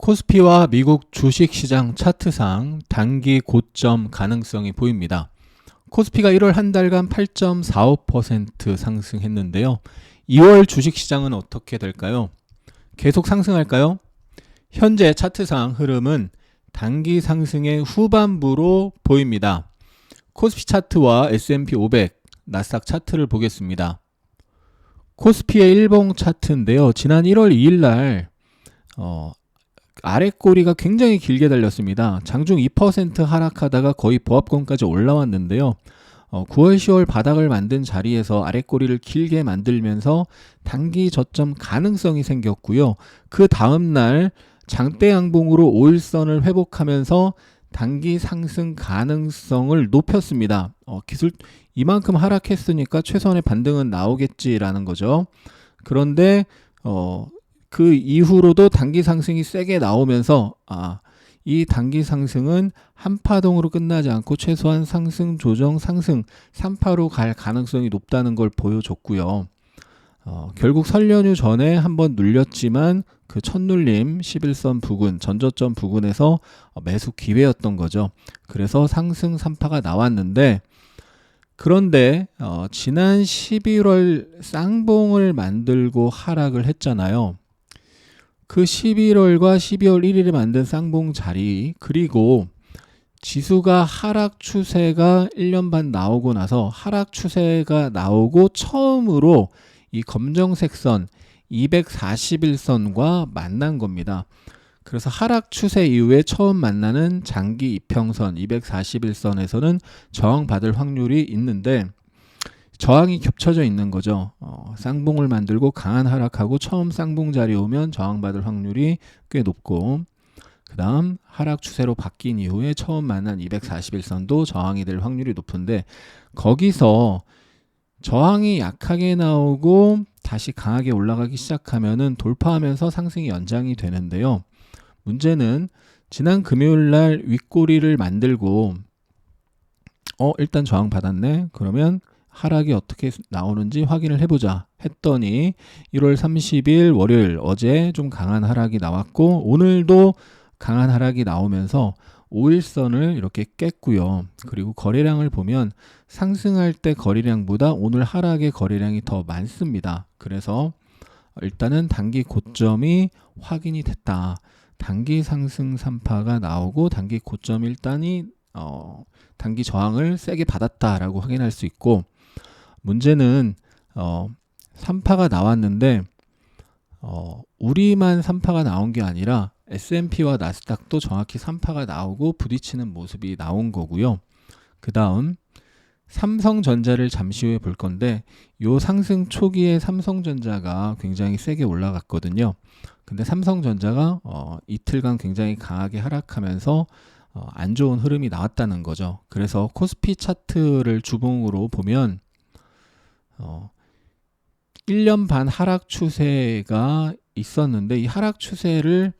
코스피와 미국 주식시장 차트상 단기 고점 가능성이 보입니다. 코스피가 1월 한 달간 8.45% 상승했는데요. 2월 주식시장은 어떻게 될까요? 계속 상승할까요? 현재 차트상 흐름은 단기 상승의 후반부로 보입니다. 코스피 차트와 S&P 500, 나스닥 차트를 보겠습니다. 코스피의 일봉 차트인데요. 지난 1월 2일 날 어, 아래 꼬리가 굉장히 길게 달렸습니다. 장중 2% 하락하다가 거의 보합권까지 올라왔는데요. 어, 9월, 10월 바닥을 만든 자리에서 아래 꼬리를 길게 만들면서 단기 저점 가능성이 생겼고요. 그 다음 날 장대 양봉으로 5일선을 회복하면서 단기 상승 가능성을 높였습니다. 어, 기술 이만큼 하락했으니까 최소한의 반등은 나오겠지라는 거죠. 그런데 어, 그 이후로도 단기 상승이 세게 나오면서 아, 이 단기 상승은 한파동으로 끝나지 않고 최소한 상승 조정 상승 3파로 갈 가능성이 높다는 걸 보여줬고요. 어, 결국 설 연휴 전에 한번 눌렸지만 그 첫눌림 11선 부근 전저점 부근에서 매수 기회였던 거죠. 그래서 상승 3파가 나왔는데 그런데 어, 지난 11월 쌍봉을 만들고 하락을 했잖아요. 그 11월과 12월 1일에 만든 쌍봉 자리 그리고 지수가 하락 추세가 1년 반 나오고 나서 하락 추세가 나오고 처음으로 이 검정색 선 241선과 만난 겁니다. 그래서 하락 추세 이후에 처음 만나는 장기 이평선 241선에서는 저항받을 확률이 있는데 저항이 겹쳐져 있는 거죠. 어, 쌍봉을 만들고 강한 하락하고 처음 쌍봉 자리 오면 저항받을 확률이 꽤 높고 그 다음 하락 추세로 바뀐 이후에 처음 만난 241선도 저항이 될 확률이 높은데 거기서 저항이 약하게 나오고 다시 강하게 올라가기 시작하면은 돌파하면서 상승이 연장이 되는데요. 문제는 지난 금요일 날 윗꼬리를 만들고 어 일단 저항 받았네. 그러면 하락이 어떻게 나오는지 확인을 해보자 했더니 1월 30일 월요일 어제 좀 강한 하락이 나왔고 오늘도 강한 하락이 나오면서 5일선을 이렇게 깼고요. 그리고 거래량을 보면 상승할 때 거래량보다 오늘 하락의 거래량이 더 많습니다. 그래서 일단은 단기 고점이 확인이 됐다. 단기 상승 3파가 나오고 단기 고점 일단이 어, 단기 저항을 세게 받았다라고 확인할 수 있고 문제는 어 3파가 나왔는데 어 우리만 3파가 나온 게 아니라 S&P와 나스닥도 정확히 3파가 나오고 부딪히는 모습이 나온 거고요. 그 다음 삼성전자를 잠시 후에 볼 건데 요 상승 초기에 삼성전자가 굉장히 세게 올라갔거든요. 근데 삼성전자가 어, 이틀간 굉장히 강하게 하락하면서 어, 안 좋은 흐름이 나왔다는 거죠. 그래서 코스피 차트를 주봉으로 보면 어, 1년 반 하락 추세가 있었는데 이 하락 추세를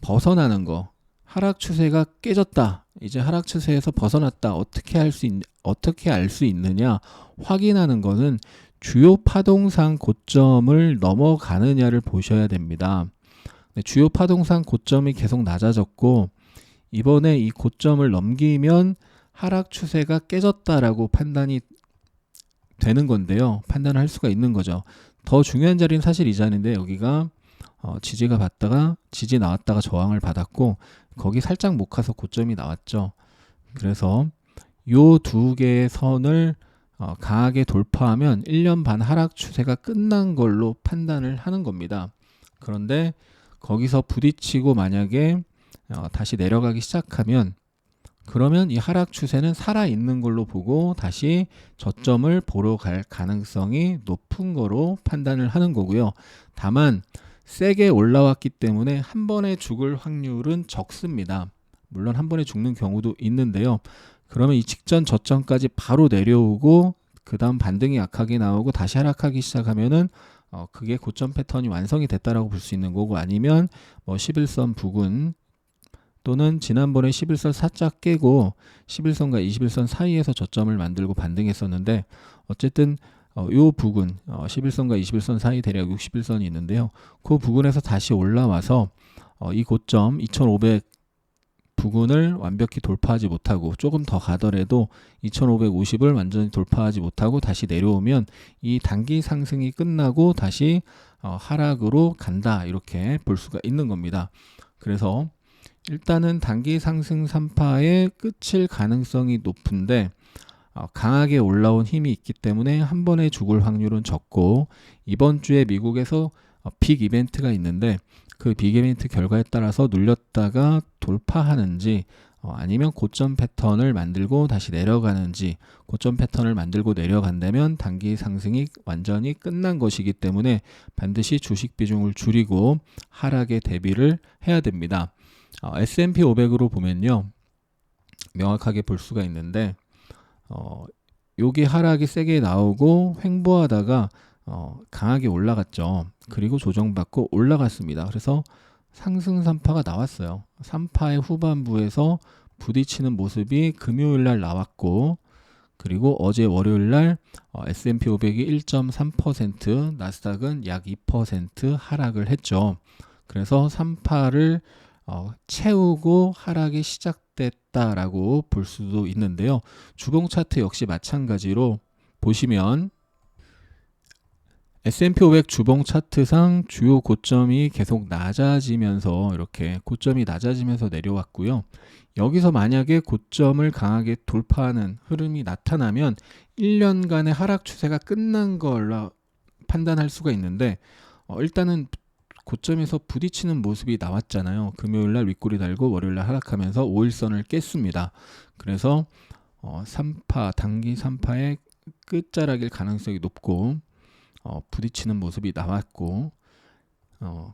벗어나는 거 하락 추세가 깨졌다. 이제 하락 추세에서 벗어났다. 어떻게 할 수 있, 어떻게 알 수 있느냐? 확인하는 것은 주요 파동상 고점을 넘어가느냐를 보셔야 됩니다. 주요 파동상 고점이 계속 낮아졌고 이번에 이 고점을 넘기면 하락 추세가 깨졌다라고 판단이 되는 건데요. 판단을 할 수가 있는 거죠. 더 중요한 자리는 사실 이 자리인데 여기가 어, 지지가 받다가 지지 나왔다가 저항을 받았고 거기 살짝 못 가서 고점이 나왔죠. 그래서 요 두 개의 선을 어, 강하게 돌파하면 1년 반 하락 추세가 끝난 걸로 판단을 하는 겁니다. 그런데 거기서 부딪히고 만약에 어, 다시 내려가기 시작하면 그러면 이 하락 추세는 살아 있는 걸로 보고 다시 저점을 보러 갈 가능성이 높은 거로 판단을 하는 거고요. 다만 세게 올라왔기 때문에 한 번에 죽을 확률은 적습니다. 물론 한 번에 죽는 경우도 있는데요. 그러면 이 직전 저점까지 바로 내려오고 그 다음 반등이 약하게 나오고 다시 하락하기 시작하면은 어, 그게 고점 패턴이 완성이 됐다라고 볼 수 있는 거고 아니면 뭐 11선 부근 또는 지난번에 11선 살짝 깨고 11선과 21선 사이에서 저점을 만들고 반등했었는데 어쨌든 어, 요 부근 어, 11선과 21선 사이 대략 61선이 있는데요. 그 부근에서 다시 올라와서 어, 이 고점 2500 부근을 완벽히 돌파하지 못하고 조금 더 가더라도 2550을 완전히 돌파하지 못하고 다시 내려오면 이 단기 상승이 끝나고 다시 어, 하락으로 간다 이렇게 볼 수가 있는 겁니다. 그래서 일단은 단기 상승 3파의 끝일 가능성이 높은데 어, 강하게 올라온 힘이 있기 때문에 한 번에 죽을 확률은 적고 이번 주에 미국에서 어, 빅 이벤트가 있는데 그 빅 이벤트 결과에 따라서 눌렸다가 돌파하는지 어, 아니면 고점 패턴을 만들고 다시 내려가는지 고점 패턴을 만들고 내려간다면 단기 상승이 완전히 끝난 것이기 때문에 반드시 주식 비중을 줄이고 하락에 대비를 해야 됩니다. 어, S&P 500으로 보면요. 명확하게 볼 수가 있는데 어, 여기 하락이 세게 나오고 횡보하다가 어, 강하게 올라갔죠. 그리고 조정받고 올라갔습니다. 그래서 상승 3파가 나왔어요. 3파의 후반부에서 부딪히는 모습이 금요일 날 나왔고 그리고 어제 월요일 날 어, S&P 500이 1.3%, 나스닥은 약 2% 하락을 했죠. 그래서 3파를 어, 채우고 하락이 시작됐다라고 볼 수도 있는데요. 주봉 차트 역시 마찬가지로 보시면 S&P 500 주봉 차트상 주요 고점이 계속 낮아지면서 이렇게 고점이 낮아지면서 내려왔고요. 여기서 만약에 고점을 강하게 돌파하는 흐름이 나타나면 1년간의 하락 추세가 끝난 걸로 판단할 수가 있는데 어, 일단은 고점에서 부딪히는 모습이 나왔잖아요. 금요일 날 윗골이 달고 월요일 날 하락하면서 5일선을 깼습니다. 그래서 어, 3파 단기 3파의 끝자락일 가능성이 높고 어, 부딪히는 모습이 나왔고 어,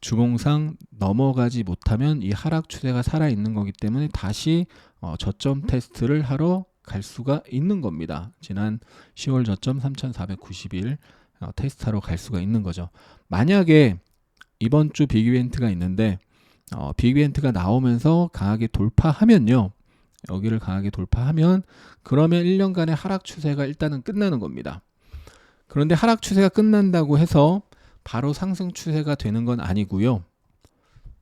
주봉상 넘어가지 못하면 이 하락 추세가 살아 있는 거기 때문에 다시 어, 저점 테스트를 하러 갈 수가 있는 겁니다. 지난 10월 저점 3,491 어, 테스트하러 갈 수가 있는 거죠. 만약에 이번 주 빅 이벤트가 있는데 어, 빅 이벤트가 나오면서 강하게 돌파하면요. 여기를 강하게 돌파하면 그러면 1년간의 하락 추세가 일단은 끝나는 겁니다. 그런데 하락 추세가 끝난다고 해서 바로 상승 추세가 되는 건 아니고요.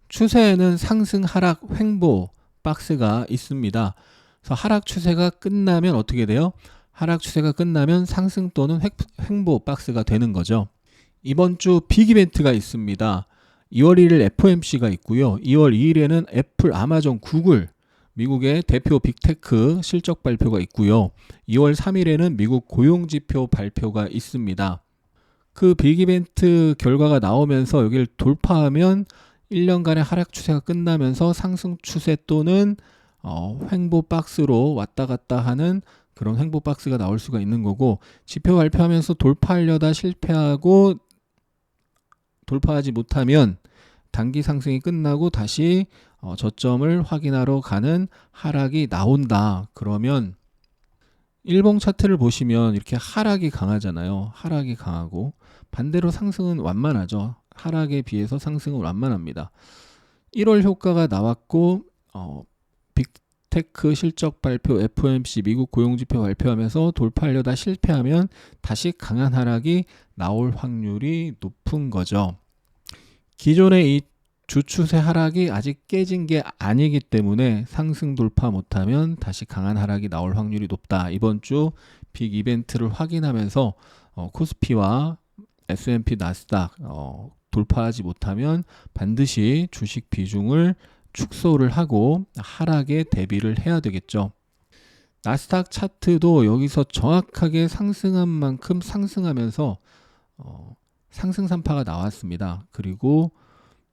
추세에는 상승 하락 횡보 박스가 있습니다. 그래서 하락 추세가 끝나면 어떻게 돼요? 하락 추세가 끝나면 상승 또는 횡보 박스가 되는 거죠. 이번 주 빅 이벤트가 있습니다. 2월 1일 FOMC가 있고요. 2월 2일에는 애플, 아마존, 구글, 미국의 대표 빅테크 실적 발표가 있고요. 2월 3일에는 미국 고용 지표 발표가 있습니다. 그 빅 이벤트 결과가 나오면서 여기를 돌파하면 1년간의 하락 추세가 끝나면서 상승 추세 또는 어, 횡보 박스로 왔다 갔다 하는 그런 횡보 박스가 나올 수가 있는 거고 지표 발표하면서 돌파하려다 실패하고 돌파하지 못하면 단기 상승이 끝나고 다시 어, 저점을 확인하러 가는 하락이 나온다. 그러면 일봉 차트를 보시면 이렇게 하락이 강하잖아요. 하락이 강하고 반대로 상승은 완만하죠. 하락에 비해서 상승은 완만합니다. 1월 효과가 나왔고 어, 빅 테크 실적 발표 FOMC 미국 고용지표 발표하면서 돌파하려다 실패하면 다시 강한 하락이 나올 확률이 높은 거죠. 기존의 이 주추세 하락이 아직 깨진 게 아니기 때문에 상승 돌파 못하면 다시 강한 하락이 나올 확률이 높다. 이번 주 빅 이벤트를 확인하면서 어, 코스피와 S&P 나스닥 어, 돌파하지 못하면 반드시 주식 비중을 축소를 하고 하락에 대비를 해야 되겠죠. 나스닥 차트도 여기서 정확하게 상승한 만큼 상승하면서 어, 상승 산파가 나왔습니다. 그리고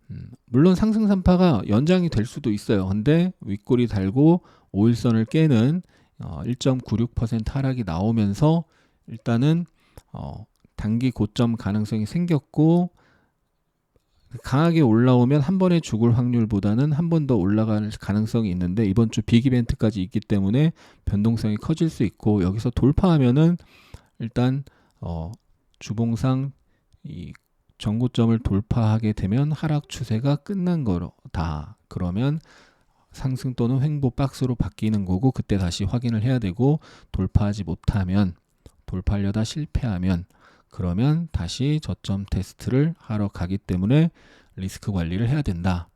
음, 물론 상승 산파가 연장이 될 수도 있어요. 근데 윗골이 달고 5일선을 깨는 어, 1.96% 하락이 나오면서 일단은 어, 단기 고점 가능성이 생겼고 강하게 올라오면 한 번에 죽을 확률보다는 한 번 더 올라갈 가능성이 있는데 이번 주 빅 이벤트까지 있기 때문에 변동성이 커질 수 있고 여기서 돌파하면은 일단 어, 주봉상 이 정고점을 돌파하게 되면 하락 추세가 끝난 거다. 그러면 상승 또는 횡보 박스로 바뀌는 거고 그때 다시 확인을 해야 되고 돌파하지 못하면 돌파하려다 실패하면 그러면 다시 저점 테스트를 하러 가기 때문에 리스크 관리를 해야 된다.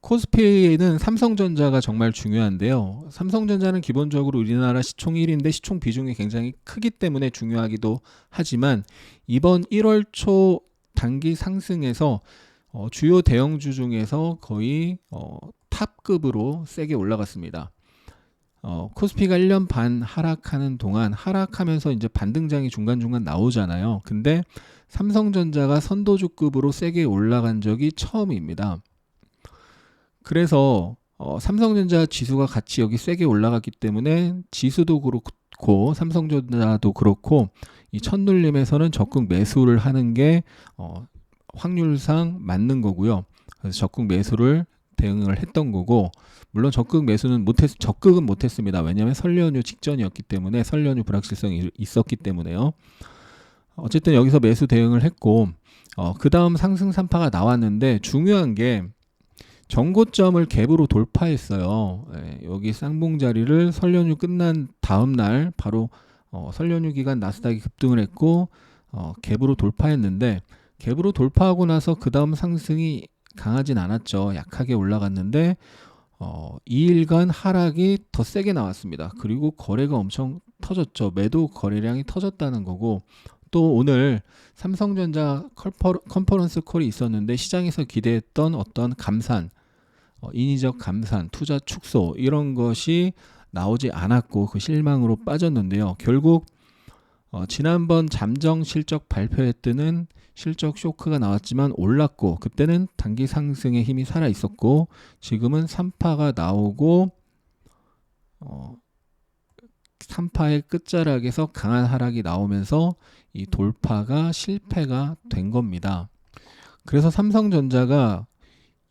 코스피는 삼성전자가 정말 중요한데요. 삼성전자는 기본적으로 우리나라 시총 1위인데 시총 비중이 굉장히 크기 때문에 중요하기도 하지만 이번 1월 초 단기 상승에서 어, 주요 대형주 중에서 거의 어, 탑급으로 세게 올라갔습니다. 어, 코스피가 1년 반 하락하는 동안 하락하면서 이제 반등장이 중간중간 나오잖아요. 근데 삼성전자가 선도주급으로 세게 올라간 적이 처음입니다. 그래서 어, 삼성전자 지수가 같이 여기 세게 올라갔기 때문에 지수도 그렇고 삼성전자도 그렇고 이 첫눌림에서는 적극 매수를 하는 게 어, 확률상 맞는 거고요. 그래서 적극 매수를 대응을 했던 거고 물론 적극 매수는 못했 적극은 못했습니다. 왜냐하면 설 연휴 직전이었기 때문에 설 연휴 불확실성이 있었기 때문에요. 어쨌든 여기서 매수 대응을 했고 어, 그 다음 상승 산파가 나왔는데 중요한 게 정고점을 갭으로 돌파했어요. 예, 여기 쌍봉 자리를 설 연휴 끝난 다음 날 바로 어, 설 연휴 기간 나스닥이 급등을 했고 어, 갭으로 돌파했는데 갭으로 돌파하고 나서 그 다음 상승이 강하진 않았죠. 약하게 올라갔는데 어, 2일간 하락이 더 세게 나왔습니다. 그리고 거래가 엄청 터졌죠. 매도 거래량이 터졌다는 거고 또 오늘 삼성전자 컨퍼런스 콜이 있었는데 시장에서 기대했던 어떤 감산 어, 인위적 감산, 투자 축소 이런 것이 나오지 않았고 그 실망으로 빠졌는데요. 결국 어, 지난번 잠정 실적 발표회 때는 실적 쇼크가 나왔지만 올랐고 그때는 단기 상승의 힘이 살아 있었고 지금은 3파가 나오고 어, 3파의 끝자락에서 강한 하락이 나오면서 이 돌파가 실패가 된 겁니다. 그래서 삼성전자가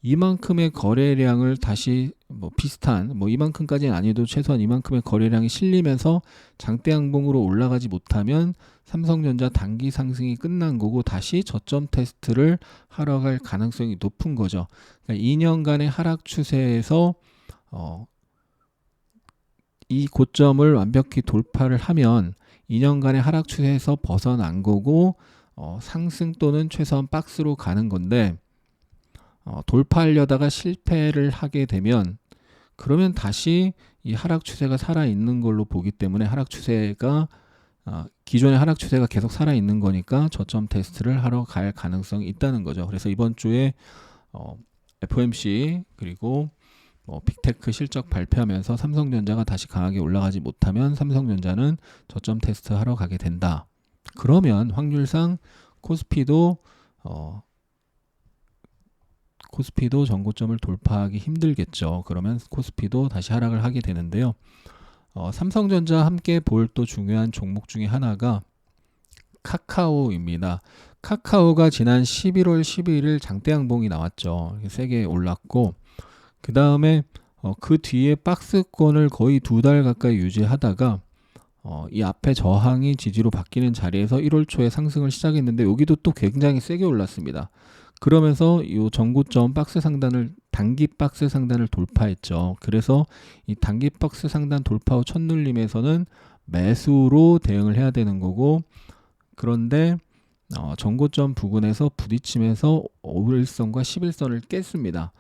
이만큼의 거래량을 다시 뭐 비슷한 뭐 이만큼까지는 아니도 최소한 이만큼의 거래량이 실리면서 장대 양봉으로 올라가지 못하면 삼성전자 단기 상승이 끝난 거고 다시 저점 테스트를 하러 갈 가능성이 높은 거죠. 그러니까 2년간의 하락 추세에서 어, 이 고점을 완벽히 돌파를 하면 2년간의 하락 추세에서 벗어난 거고 어, 상승 또는 최소한 박스로 가는 건데 어, 돌파하려다가 실패를 하게 되면 그러면 다시 이 하락 추세가 살아 있는 걸로 보기 때문에 하락 추세가 어, 기존의 하락 추세가 계속 살아 있는 거니까 저점 테스트를 하러 갈 가능성이 있다는 거죠. 그래서 이번 주에 어, FOMC 그리고 뭐 빅테크 실적 발표하면서 삼성전자가 다시 강하게 올라가지 못하면 삼성전자는 저점 테스트 하러 가게 된다. 그러면 확률상 코스피도 어, 코스피도 전고점을 돌파하기 힘들겠죠. 그러면 코스피도 다시 하락을 하게 되는데요. 어, 삼성전자 함께 볼 또 중요한 종목 중에 하나가 카카오입니다. 카카오가 지난 11월 11일 장대양봉이 나왔죠. 세게 올랐고 그 다음에 어, 그 뒤에 박스권을 거의 두 달 가까이 유지하다가 어, 이 앞에 저항이 지지로 바뀌는 자리에서 1월 초에 상승을 시작했는데 여기도 또 굉장히 세게 올랐습니다. 그러면서 이 전고점 박스 상단을 단기 박스 상단을 돌파했죠. 그래서 이 단기 박스 상단 돌파 후 첫 눌림에서는 매수로 대응을 해야 되는 거고 그런데 어, 전고점 부근에서 부딪히면서 5일선과 11선을 깼습니다.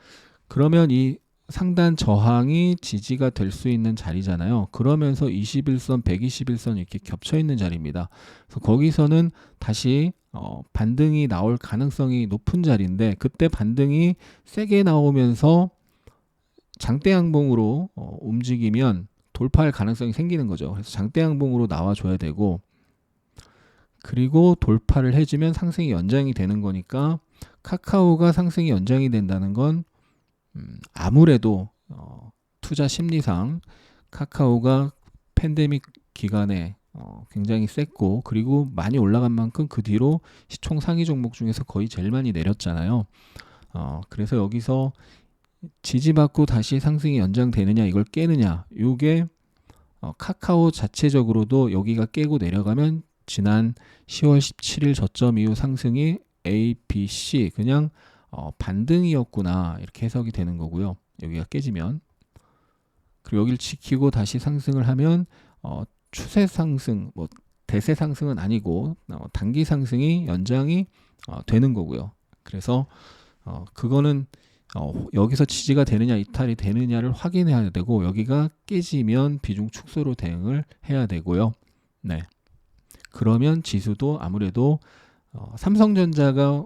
그러면 이 상단 저항이 지지가 될 수 있는 자리잖아요. 그러면서 21선, 121선 이렇게 겹쳐 있는 자리입니다. 그래서 거기서는 다시 어, 반등이 나올 가능성이 높은 자리인데 그때 반등이 세게 나오면서 장대 양봉으로 어, 움직이면 돌파할 가능성이 생기는 거죠. 그래서 장대 양봉으로 나와 줘야 되고 그리고 돌파를 해주면 상승이 연장이 되는 거니까 카카오가 상승이 연장이 된다는 건 음, 아무래도 어, 투자 심리상 카카오가 팬데믹 기간에 어, 굉장히 셌고 그리고 많이 올라간 만큼 그 뒤로 시총 상위 종목 중에서 거의 제일 많이 내렸잖아요. 어, 그래서 여기서 지지받고 다시 상승이 연장되느냐 이걸 깨느냐 요게 어, 카카오 자체적으로도 여기가 깨고 내려가면 지난 10월 17일 저점 이후 상승이 A, B, C 그냥 어, 반등이었구나 이렇게 해석이 되는 거고요. 여기가 깨지면 그리고 여기를 지키고 다시 상승을 하면 어, 추세 상승, 뭐 대세 상승은 아니고 어, 단기 상승이 연장이 어, 되는 거고요. 그래서 어, 그거는 어, 여기서 지지가 되느냐 이탈이 되느냐를 확인해야 되고 여기가 깨지면 비중 축소로 대응을 해야 되고요. 네. 그러면 지수도 아무래도 어, 삼성전자가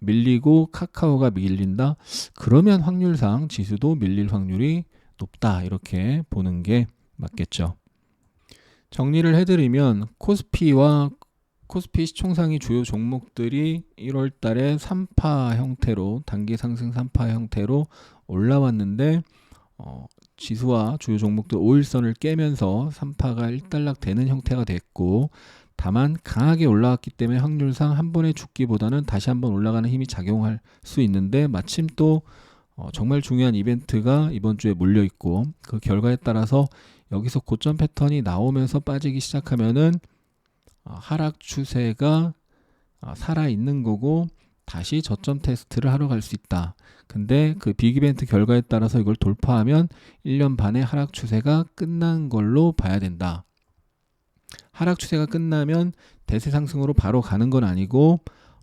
밀리고 카카오가 밀린다. 그러면 확률상 지수도 밀릴 확률이 높다. 이렇게 보는 게 맞겠죠. 정리를 해드리면 코스피와 코스피 시총상위 주요 종목들이 1월 달에 3파 형태로 단기 상승 3파 형태로 올라왔는데 어, 지수와 주요 종목들 5일선을 깨면서 3파가 일단락 되는 형태가 됐고 다만 강하게 올라왔기 때문에 확률상 한 번에 죽기보다는 다시 한 번 올라가는 힘이 작용할 수 있는데 마침 또 어, 정말 중요한 이벤트가 이번 주에 몰려 있고 그 결과에 따라서 여기서 고점 패턴이 나오면서 빠지기 시작하면은 어, 하락 추세가 어, 살아 있는 거고 다시 저점 테스트를 하러 갈 수 있다. 근데 그 빅이벤트 결과에 따라서 이걸 돌파하면 1년 반의 하락 추세가 끝난 걸로 봐야 된다. 하락 추세가 끝나면 대세 상승으로 바로 가는 건 아니고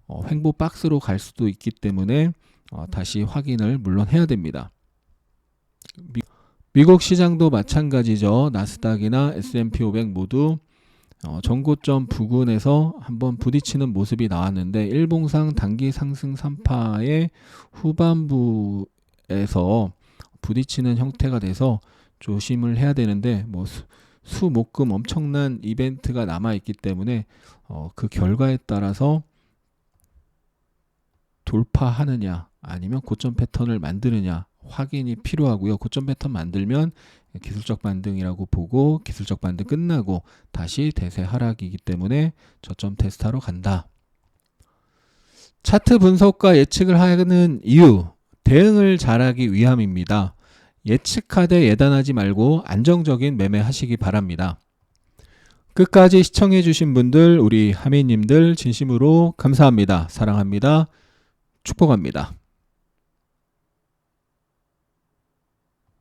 어, 횡보 박스로 갈 수도 있기 때문에 어, 다시 확인을 물론 해야 됩니다. 미, 미국 시장도 마찬가지죠. 나스닥이나 S&P 500 모두 어, 전고점 부근에서 한번 부딪히는 모습이 나왔는데 일봉상 단기 상승 3파의 후반부에서 부딪히는 형태가 돼서 조심을 해야 되는데 뭐 수, 수 목 금 엄청난 이벤트가 남아 있기 때문에 어, 그 결과에 따라서 돌파하느냐 아니면 고점 패턴을 만드느냐 확인이 필요하고요. 고점 패턴 만들면 기술적 반등이라고 보고 기술적 반등 끝나고 다시 대세 하락이기 때문에 저점 테스트하러 간다. 차트 분석과 예측을 하는 이유 대응을 잘하기 위함입니다. 예측하되 예단하지 말고 안정적인 매매하시기 바랍니다. 끝까지 시청해 주신 분들, 우리 하미님들 진심으로 감사합니다. 사랑합니다. 축복합니다.